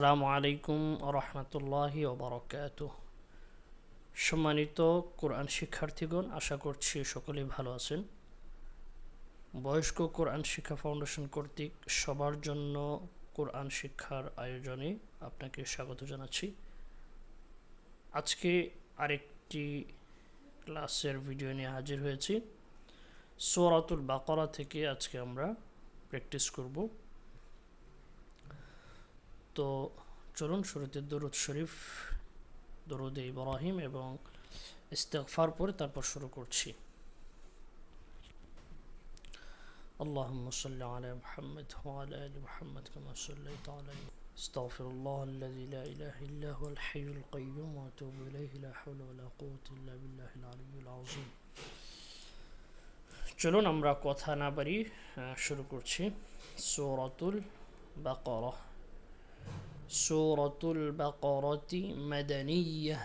আসসালামু আলাইকুম রহমতুল্লাহি ওবরকাত। সম্মানিত কোরআন শিক্ষার্থীগণ, আশা করছি সকলেই ভালো আছেন। বয়স্ক কোরআন শিক্ষা ফাউন্ডেশন কর্তৃক সবার জন্য কোরআন শিক্ষার আয়োজনে আপনাকে স্বাগত জানাচ্ছি। আজকে আরেকটি ক্লাসের ভিডিও নিয়ে হাজির হয়েছি। সোরাতুল বাকরা থেকে আজকে আমরা প্র্যাকটিস করব। তো চলুন শুরুতে দরুদ শরীফ দরুদ ইব্রাহিম এবং ইস্তেগফার পরে তারপর শুরু করছি اللهم صل على محمد وعلى ال محمد كما صليت على استغفر الله الذي لا اله الا هو الحي القيوم واتوب اليه لا حول ولا قوه الا بالله العلي العظيم চলুন আমরা কথা না বাড়ি শুরু করছি সূরাতুল বাকারা سورة البقرة مدنية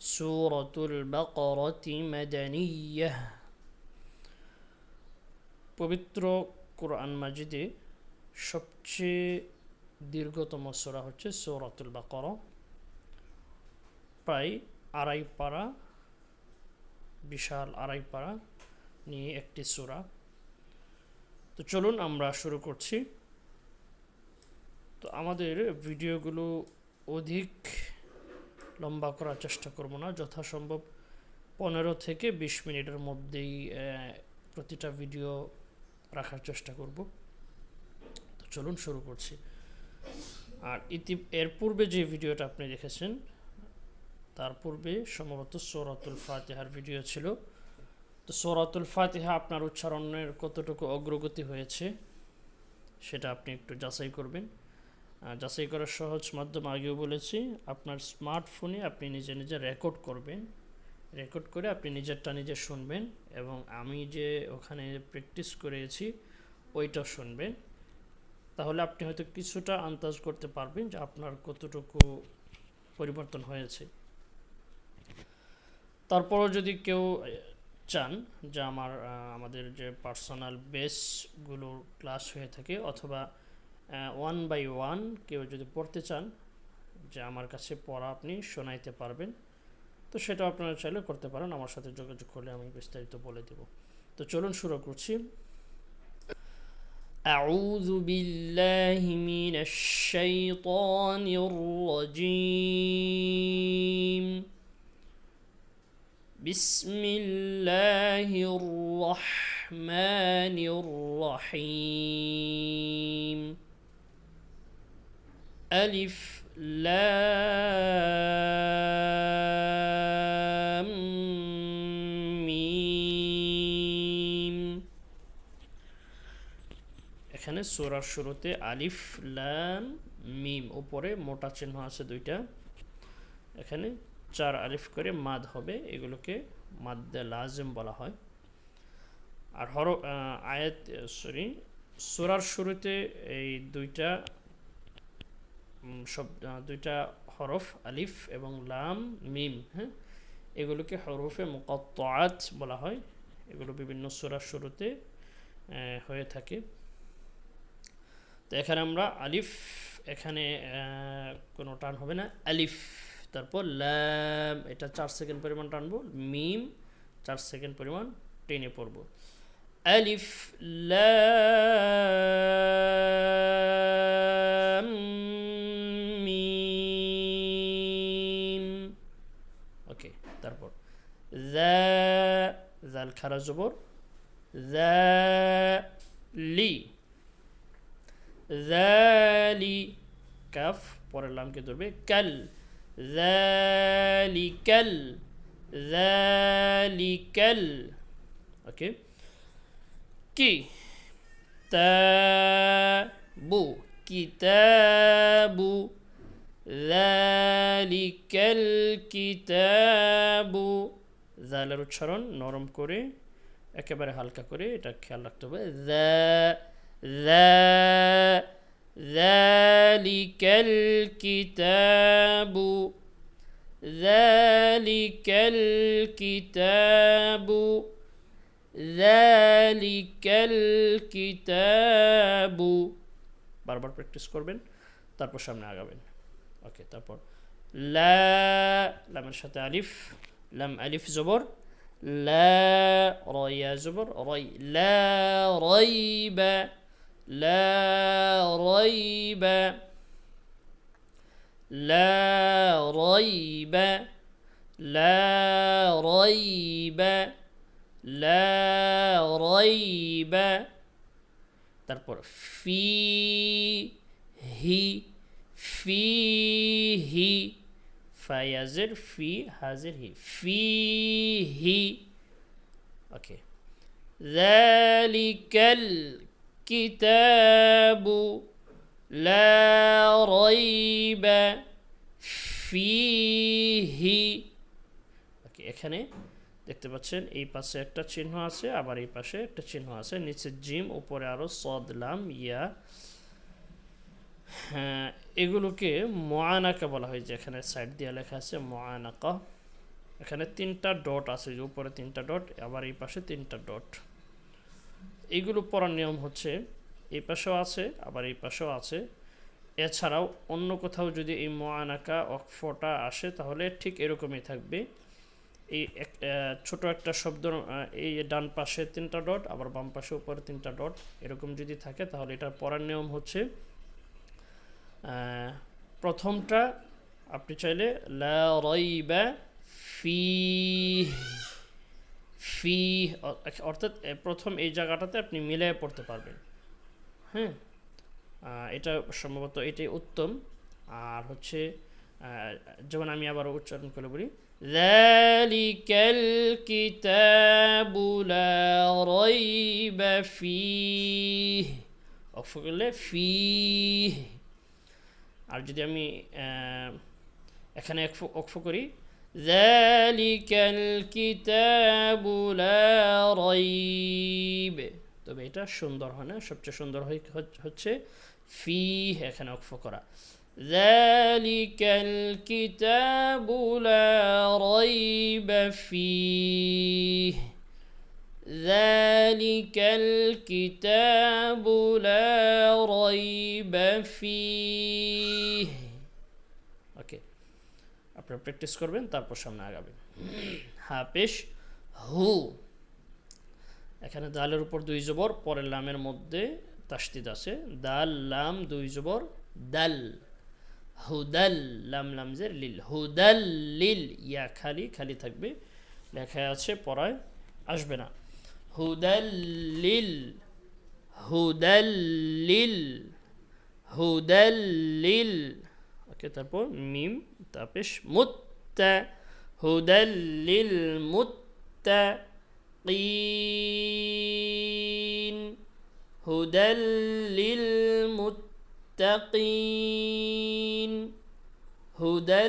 سورة البقرة مدنية পবিত্র কোরআন মাজিদে সবচেয়ে দীর্ঘতম সোরা হচ্ছে সৌরাতুল বাকর প্রায় আড়াই পাড়া বিশাল আড়াই পাড়া নিয়ে একটি সোরা তো চলুন আমরা শুরু করছি তো আমাদের ভিডিওগুলো অধিক লম্বা করার চেষ্টা করব না। যথাসম্ভব পনেরো থেকে বিশ মিনিটের মধ্যেই প্রতিটা ভিডিও রাখার চেষ্টা করব। তো চলুন শুরু করছি। আর ইতি, এর পূর্বে যে ভিডিওটা আপনি দেখেছেন, তার পূর্বে সম্ভবত সৌরাতুল ফাতেহার ভিডিও ছিল। তো সৌরাতুল ফাতেহা আপনার উচ্চারণের কতটুকু অগ্রগতি হয়েছে, সেটা আপনি একটু যাচাই করবেন। যাচাই করার সহজ মাধ্যম আগেও বলেছি, আপনার স্মার্টফোনে আপনি নিজে নিজে রেকর্ড করবেন রেকর্ড করে আপনি নিজেরটা নিজে শুনবেন এবং আমি যে ওখানে প্র্যাকটিস করেছি, ওইটা শুনবেন। তাহলে আপনি হয়তো কিছুটা আন্দাজ করতে পারবেন যে আপনার কতটুকু পরিবর্তন হয়েছে। তারপরও যদি কেউ চান যে আমার আমাদের যে পার্সোনাল বেসগুলোর ক্লাস হয়ে থাকে অথবা ওয়ান বাই ওয়ান কেউ যদি পড়তে চান যে আমার কাছে পড়া আপনি শোনাইতে পারবেন তো সেটা আপনারা চাইলে করতে পারেন আমার সাথে যোগাযোগ করলে আমি বিস্তারিত বলে দেব তো চলুন শুরু করছি أعوذ بالله من الشيطان الرجيم بسم الله الرحمن الرحيم ألف لام মিম এখানে সোরার শুরুতে আলিফ লাম মিম উপরে মোটা চিহ্ন আছে দুইটা এখানে চার আলিফ করে মাদ হবে এগুলোকে মাদ্দে লাজেম বলা হয় আর হর আয়াত সরি সোরার শুরুতে এই দুইটা সব দুইটা হরফ, আলিফ এবং লাম, মিম হ্যাঁ? এগুলোকে হরফে মুকাত্তাত বলা হয়। এগুলো বিভিন্ন সুরার শুরুতে হয়ে থাকে। তো এখানে আমরা আলিফ, এখানে কোনো টান হবে না। আলিফ, তারপর ল্যাম এটা চার সেকেন্ড পরিমাণ টানবো। মিম, চার সেকেন্ড পরিমাণ টেনে পড়ব। আলিফ ল্যাম জাল খারা জবর লি জালি কাফ পরের লামকে ধরবে কাল জালিকাল জালিকাল ওকে কি তাবু কিতাবু জালিকাল কিতাবু জালের উচ্চারণ নরম করে একেবারে হালকা করে এটা খেয়াল রাখতে হবে ذلك الكتاب ذلك الكتاب ذلك الكتاب বারবার প্র্যাকটিস করবেন তারপর সামনে আগাবেন ওকে তারপর লা লামের সাথে আলিফ লাম আলিফ জবর লা রয়া জবর রই লা রইবা লা রইবা لا ريب لا ريب لا ريب তারপর ফি হি ফি হি ফায়াজের ফি হাজের হি ফি হি ওকে ذلك الكتاب لا ريب فيه ওকে এখানে দেখতে পাচ্ছেন এই পাশে একটা চিহ্ন আছে আবার এই পাশে একটা চিহ্ন আছে নিচে জিম উপরে আরো সদলাম ইয়া হ্যাঁ এগুলোকে মোয়ানাকা বলা হয় এখানে সাইড দিয়ে লেখা আছে মোয়ানাকা। এখানে তিনটা ডট আছে যে উপরে তিনটা ডট আবার এই পাশে তিনটা ডট এইগুলো পড়ার নিয়ম হচ্ছে, এই পাশেও আছে, আবার এই পাশেও আছে। এছাড়াও অন্য কোথাও যদি এই মোয়ানাকা অক্ষরটা আসে, তাহলে ঠিক এরকমই থাকবে। এই এক ছোট একটা শব্দ এই ডান পাশে তিনটা ডট আবার বাম পাশে উপরে তিনটা ডট এরকম যদি থাকে, তাহলে এটার পড়ার নিয়ম হচ্ছে প্রথমটা আপনি চাইলে লা রইবা ফি ফি অ- অর্থাৎ এ, প্রথম এই জায়গাটাতে আপনি মিলিয়ে পড়তে পারবেন হ্যাঁ আহ, এটা সম্ভবত এটাই উত্তম আর হচ্ছে আহ, যেমন আমি আবার উচ্চারণ করে বলি ذلك الكتاب لا ريب فيه অক্ষ করলে ফিহ আর যদি আমি আহ, এখানে অক্ষ অক্ষ করি ذلك الكتاب لا ريب তবে এটা সুন্দর হয় না সবচেয়ে সুন্দর হয় হচ্ছে ফি এখানে অক্ষ করা ذلك الكتاب لا ريب فيه ذلك الكتاب لا ريب فيه ওকে আপনারা প্র্যাকটিস করবেন তারপর সামনে আগাবেন হাফেশ হু এখানে দালের উপর দুই জবর পরের লামের মধ্যে তাস্তিদ আছে দাল লাম দুই জবর দাল হুদাল লাম লামজের লিল হুদাল লিল ইয়া খালি খালি থাকবে লেখা আছে পড়ায় আসবে না হুদাল লিল হুদাল লিল হুদাল লিল ওকে তারপর মিম তাপেশ মুত্তা হুদাল লিল মুত্তাকিন হুদাল লিল মুত্তাকিন হুদাল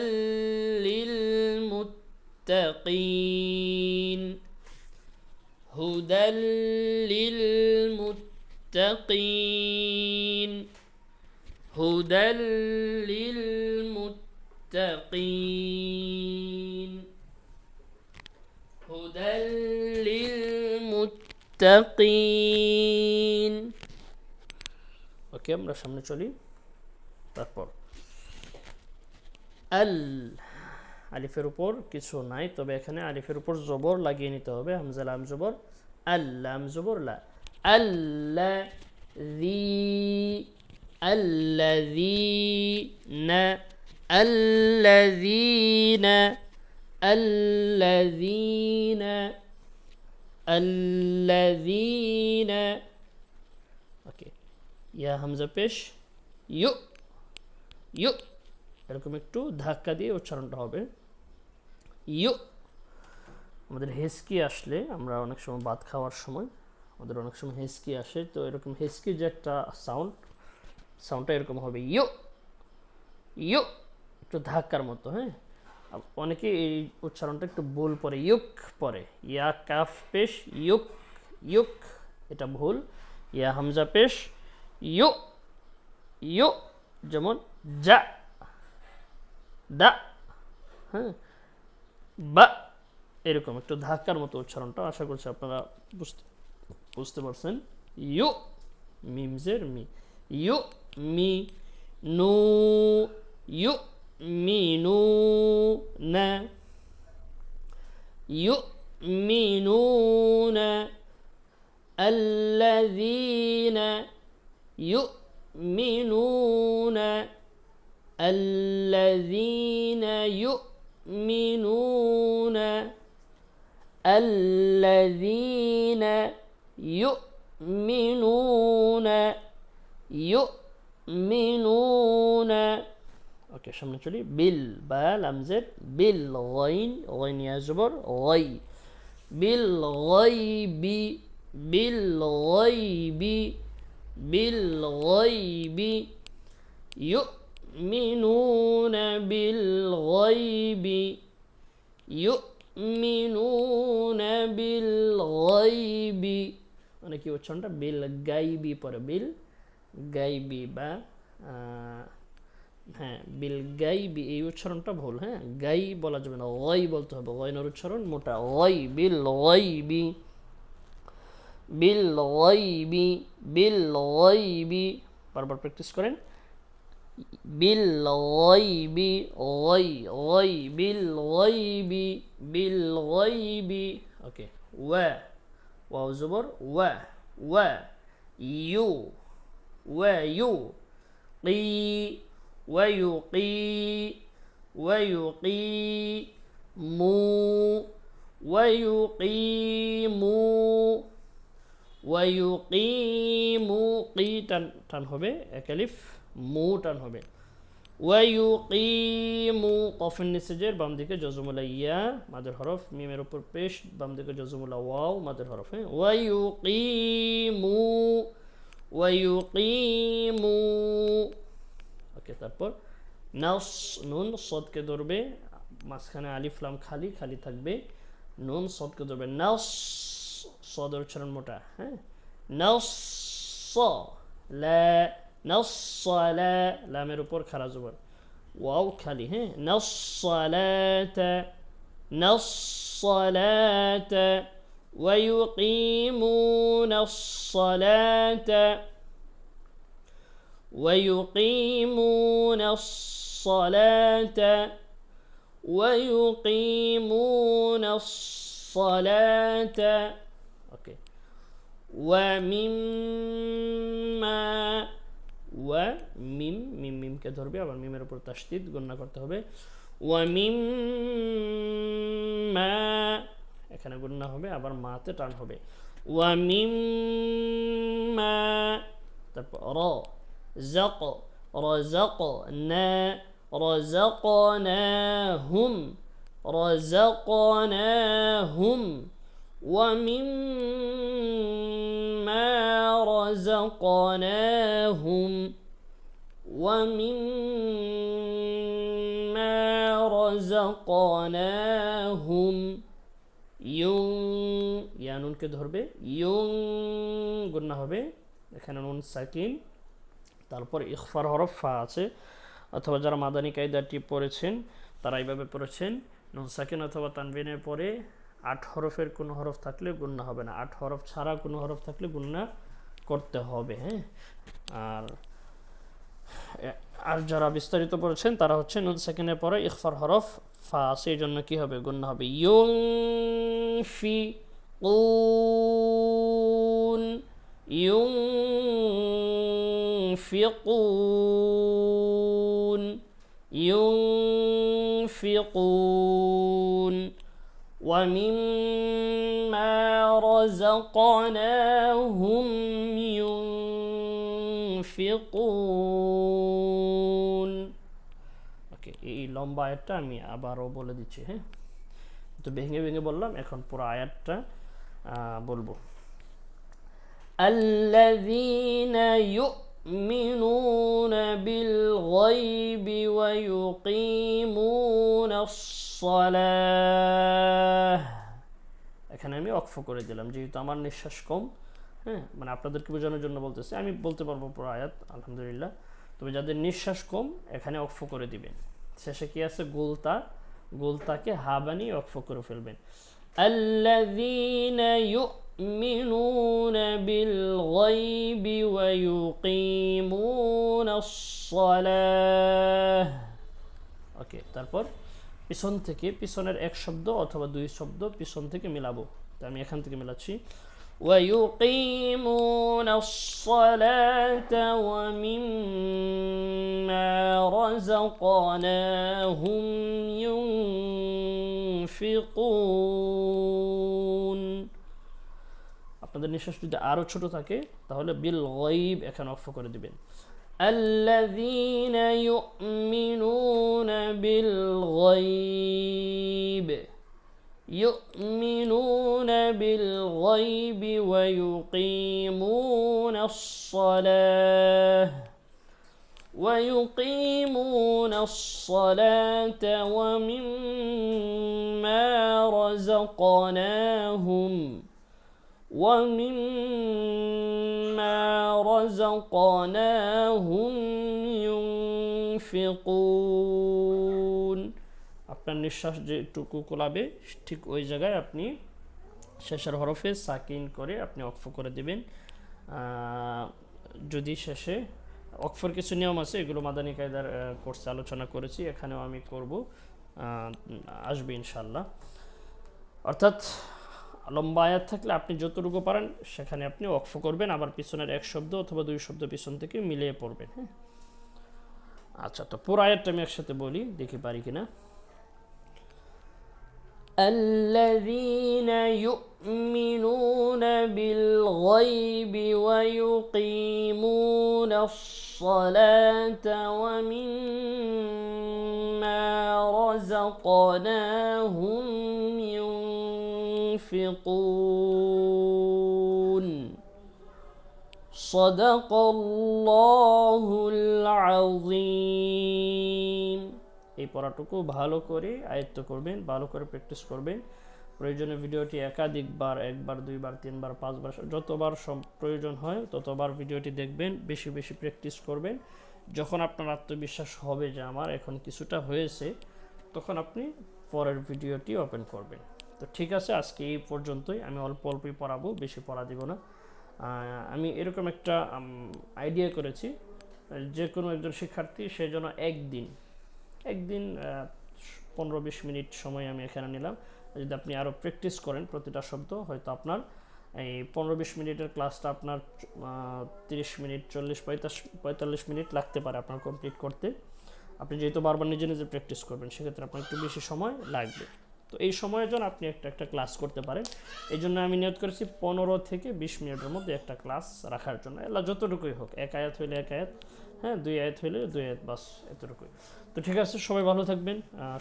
هدى للمتقين هدى للمتقين ওকে আমরা সামনে চলি তারপর আল আলিফের উপর কিছু নাই তবে এখানে আলিফের উপর জবর লাগিয়ে নিতে হবে হামজা লাম জবর আল্লাম জবর লা আল্লা الذين الذين الذين الذين ওকে ইয়া হামজা পেশ ইউ ইউ এরকম একটু ধাক্কা দিয়ে উচ্চারণটা হবে ইউ আমাদের হেসকি আসলে আমরা অনেক সময় ভাত খাওয়ার সময় আমাদের অনেক সময় হেসকি আসে তো এরকম হেসকি যে একটা সাউন্ড সাউন্ডটা এরকম হবে, ইয়ো ইয়ো, একটু ধাক্কার মতো হ্যাঁ? অনেকে এই উচ্চারণটা একটু ভুল পরে ইউক পরে ইয়া কাফ পেশ ইউক ইউক এটা ভুল, ইয়া হামজা পেশ, ইয়ো ইয়ো, যেমন যা, দা হ্যাঁ? বা, এরকম একটু ধাক্কার মতো উচ্চারণটা আশা করছি আপনারা বুঝতে বুঝতে পারছেন ইউ মিমজের মি ইউ يؤمنوا يؤمنون يؤمنون الذين يؤمنون الذين يؤمنون الذين يؤمنون يؤمنون ওকে সামনে চলি বিল বা লামজের বিল গইন গইন ইয়া জবর গই বিল গইবি বিল গইবি বিল গইবি يؤمنون بالغيب يؤمنون بالغيب মানে কি উচ্চারণটা বিল গাইবি পরে বিল গাইবি বা হ্যাঁ বিল গাইবি এই উচ্চারণটা ভুল হ্যাঁ? গাই বলা যাবে না, ওয়াই বলতে হবে গয়নের উচ্চারণ, মোটা, ওয়াই, বিল গইবি বিল গইবি বিল গইবি বারবার প্র্যাকটিস করেন, বিল গইবি ওয়াই ওয়াই, বিল গইবি বিল গইবি ওকে, ওয়া, ওয়াও জবর, ওয়া ওয়া, ইউ ওয়া ইউ قي ويقي ويقيم ويقيم ويقيم قي টান টান হবে একালিফ মু টান হবে ويقيم কফের নিচে জের বাম দিকে জজমুলা ইয়া মাদের হরফ মিমের উপর পেশ বাম দিকে জজমুলা ওয়াও মাদের হরফ হ্যাঁ ويقيم ويقيم ওকে তারপর নাস নুন সদকে ধরবে মাঝখানে আলিফ লাম খালি খালি থাকবে নুন সদকে ধরবে নাস সদের উচ্চারণ মোটা হ্যাঁ নাস লা নাস লা লামের উপর খারা জবর ওয়াও খালি হ্যাঁ নাস সালাতা নাস সালাতা ويقيمون الصلاة ويقيمون الصلاة ويقيمون الصلاة أوكي ومما وميم মিম মিমকে ধরবে আবার মিমের উপর তাসদিদ গণনা করতে হবে ওয়ামিম্মা এখানে গণনা হবে আবার মাতে টান হবে ومما طب زق رزقنا رزقناهم رزقناهم. ومما رزقناهم. ومما رزقناهم. يوم নুনকে ধরবে, ইয়ং গুন্না হবে, এখানে নুন সাকিন তারপর ইখফার হরফ ফা আছে, অথবা যারা মাদানী কায়দাটি পড়েছেন, তারা এইভাবে পড়েছেন, নুন সাকিন অথবা তানবিনের পরে আট হরফের কোনো হরফ থাকলে গুন্না হবে না, আট হরফ ছাড়া কোনো হরফ থাকলে গুন্না করতে হবে হ্যাঁ? আর আর যারা বিস্তারিত পড়েছেন, তারা হচ্ছে নুন সেকেন্ডের পরে ইখফার হরফ ফা সেই জন্য কি হবে? গুণ হবে। ইয়ং ফি কুন ইয়ং ينفقون ينفقون ومما رزقناهم ينفقون ওকে এই লম্বা আয়াতটা আমি আবারও বলে দিচ্ছি হ্যাঁ তো ভেঙে ভেঙে বললাম এখন পুরো আয়াতটা বলবো الذين يؤمنون بالغيب ويقيمون الصلاة এখানে আমি অক্ষ করে দিলাম যেহেতু আমার নিঃশ্বাস কম হ্যাঁ মানে আপনাদেরকে বোঝানোর জন্য বলতেছি আমি বলতে পারবো পুরো আয়াত আলহামদুলিল্লাহ তবে যাদের নিঃশ্বাস কম এখানে অক্ষ করে দিবেন শেষে কি আছে গোলতা গোলতাকে হা বানিয়ে অক্ষ করে ফেলবেন الذين يؤمنون يؤمنون بالغيب ويقيمون الصلاة ওকে তারপর পিছন থেকে পিছনের এক শব্দ অথবা দুই শব্দ পিছন থেকে মিলাবো তো আমি এখান থেকে মিলাচ্ছি ويقيمون الصلاة ومما رزقناهم ينفقون আপনাদের নিঃশ্বাস যদি আরও ছোট থাকে তাহলে বিল গইব এখানে অফ করে দিবেন الذين يؤمنون بالغيب يؤمنون بالغيب ويقيمون الصلاة ويقيمون الصلاة ومما رزقناهم ومما رزقناهم ينفقون আপনার নিঃশ্বাস যেটুকু কোলাবে ঠিক ওই জায়গায় আপনি শেষের হরফে সাকিন করে আপনি অক্ফ করে দিবেন। যদি শেষে অক্ষর কিছু নিয়ম আছে, এগুলো মাদানী কায়দার কোর্সে আলোচনা করেছি, এখানেও আমি করব। আসবে ইনশাল্লাহ অর্থাৎ লম্বা আয়াত থাকলে আপনি যতটুকু পারেন, সেখানে আপনি অক্ফ করবেন, আবার পিছনের এক শব্দ অথবা দুই শব্দ পিছন থেকে মিলিয়ে পড়বেন হ্যাঁ। আচ্ছা তো পুরো আয়াতটা আমি একসাথে বলি, দেখি পারি কিনা। الذين يؤمنون بالغيب ويقيمون الصلاة ومما رزقناهم ينفقون. صدق الله العظيم. এই পড়াটুকু ভালো করে আয়ত্ত করবেন, ভালো করে প্র্যাকটিস করবেন। প্রয়োজনে ভিডিওটি একাধিকবার, একবার, দুইবার, তিনবার, পাঁচবার, যতবার প্রয়োজন হয় ততবার ভিডিওটি দেখবেন, বেশি বেশি প্র্যাকটিস করবেন। যখন আপনার আত্মবিশ্বাস হবে যে আমার এখন কিছুটা হয়েছে, তখন আপনি পরের ভিডিওটি ওপেন করবেন। তো ঠিক আছে, আজকে এই পর্যন্তই। আমি অল্প অল্পই পড়াবো, বেশি পড়া দিব না। আমি এরকম একটা আইডিয়া করেছি। যে কোনো একজন শিক্ষার্থী সে যেন একদিন একদিন পনেরো বিশ মিনিট সময় আমি এখানে নিলাম। যদি আপনি আরও প্র্যাকটিস করেন প্রতিটা শব্দ, হয়তো আপনার এই পনেরো বিশ মিনিটের ক্লাসটা আপনার তিরিশ মিনিট, চল্লিশ পঁয়তাল্লিশ মিনিট লাগতে পারে আপনার কমপ্লিট করতে। আপনি যেহেতু বারবার নিজে নিজে প্র্যাকটিস করবেন, সেক্ষেত্রে আপনার একটু বেশি সময় লাগবে। তো এই সময়ের জন্য আপনি একটা একটা ক্লাস করতে পারেন। এই জন্য আমি নিয়োগ করেছি পনেরো থেকে বিশ মিনিটের মধ্যে একটা ক্লাস রাখার জন্য। এলা, যতটুকুই হোক, এক আয়াত হইলে এক আয়াত হ্যাঁ দুই আয়াত হইলে দুই আয়াত, বাস, এতটুকুই। তো ঠিক আছে, সবাই ভালো থাকবেন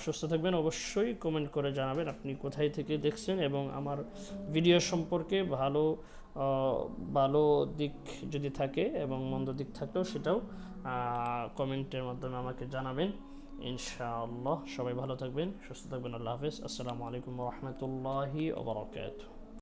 সুস্থ থাকবেন, অবশ্যই কমেন্ট করে জানাবেন আপনি কোথায় থেকে দেখছেন এবং আমার ভিডিও সম্পর্কে ভালো ভালো দিক যদি থাকে এবং মন্দ দিক থাকলেও সেটাও কমেন্টের মাধ্যমে আমাকে জানাবেন, ইনশাআল্লাহ। সবাই ভালো থাকবেন, সুস্থ থাকবেন, আল্লাহ হাফেজ। আসসালামু আলাইকুম রহমতুল্লাহি ওবরাকাতুহ